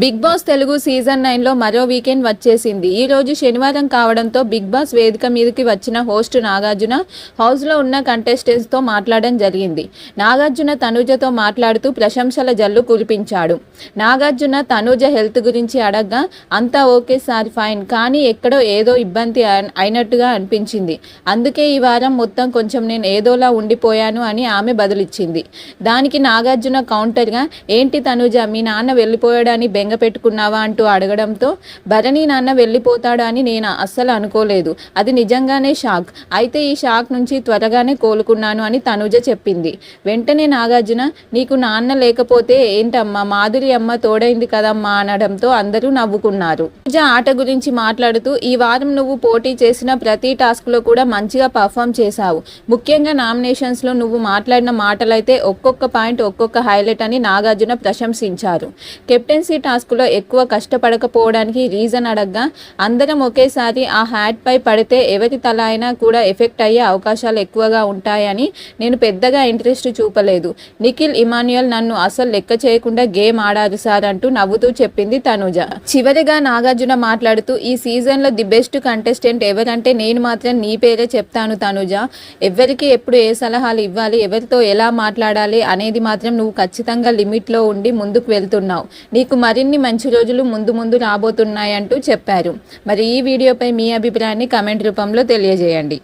Big boss Telugu season నైన్లో మరో weekend వచ్చేసింది. ఈ రోజు శనివారం కావడంతో బిగ్ బాస్ వేదిక మీదకి వచ్చిన హోస్ట్ నాగార్జున హౌస్లో ఉన్న కంటెస్టెంట్స్తో మాట్లాడడం జరిగింది. నాగార్జున తనూజతో మాట్లాడుతూ ప్రశంసల జల్లు కురిపించాడు. నాగార్జున తనూజ హెల్త్ గురించి అడగ్గా అంతా ఓకే సార్ ఫైన్ కానీ ఎక్కడో ఏదో ఇబ్బంది అయినట్టుగా అనిపించింది. అందుకే ఈ వారం మొత్తం కొంచెం నేను ఏదోలా ఉండిపోయాను అని ఆమె బదులిచ్చింది. దానికి నాగార్జున కౌంటర్గా ఏంటి తనుజ మీ నాన్న వెళ్ళిపోయాడని బెంగ పెట్టుకున్నావా అంటూ అడగడంతో భరణి నాన్న వెళ్ళిపోతాడా అని నేను అస్సలు అనుకోలేదు. అది నిజంగానే షాక్. అయితే ఈ షాక్ నుంచి త్వరగానే కోలుకున్నాను అని తనుజ చెప్పింది. వెంటనే నాగార్జున నీకు నాన్న లేకపోతే ఏంటమ్మా మాధురి అమ్మ తోడైంది కదమ్మా అనడంతో అందరూ నవ్వుకున్నారు. తనుజ ఆట గురించి మాట్లాడుతూ ఈ వారం నువ్వు పోటీ చేసిన ప్రతి టాస్క్లో కూడా మంచిగా పర్ఫామ్ చేశావు. ముఖ్యంగా నామినేషన్స్లో నువ్వు మాట్లాడిన మాటలైతే ఒక్కొక్క పాయింట్ ఒక్కొక్క హైలైట్ అని నాగార్జున ప్రశంసించారు. కెప్టెన్సీ టాస్క్లో ఎక్కువ కష్టపడకపోవడానికి రీజన్ అడగ్గా అందరం ఒకేసారి ఆ హ్యాట్ పై పడితే ఎవరి తల అయినా కూడా ఎఫెక్ట్ అయ్యే అవకాశాలు ఎక్కువగా ఉంటాయని నేను పెద్దగా ఇంట్రెస్ట్ చూపలేదు. నిఖిల్ ఇమాన్యుయల్ నన్ను అసలు లెక్క చేయకుండా గేమ్ ఆడారు సార్ అంటూ నవ్వుతూ చెప్పింది తనుజ. చివరిగా నాగార్జున మాట్లాడుతూ ఈ సీజన్లో ది బెస్ట్ కంటెస్టెంట్ ఎవరంటే నేను మాత్రం నీ పేరే చెప్తాను తనుజ. ఎవరికి ఎప్పుడు ఏ సలహాలు ఇవ్వాలి ఎవరితో ఎలా మాట్లాడాలి అనేది మాత్రం నువ్వు ఖచ్చితంగా లిమిట్లో ఉండి ముందుకు వెళ్తున్నావు. నీకు మరిన్ని మంచి రోజులు ముందు ముందు రాబోతున్నాయంటూ చెప్పారు. మరి ఈ వీడియోపై మీ అభిప్రాయాన్ని కమెంట్ రూపంలో తెలియజేయండి.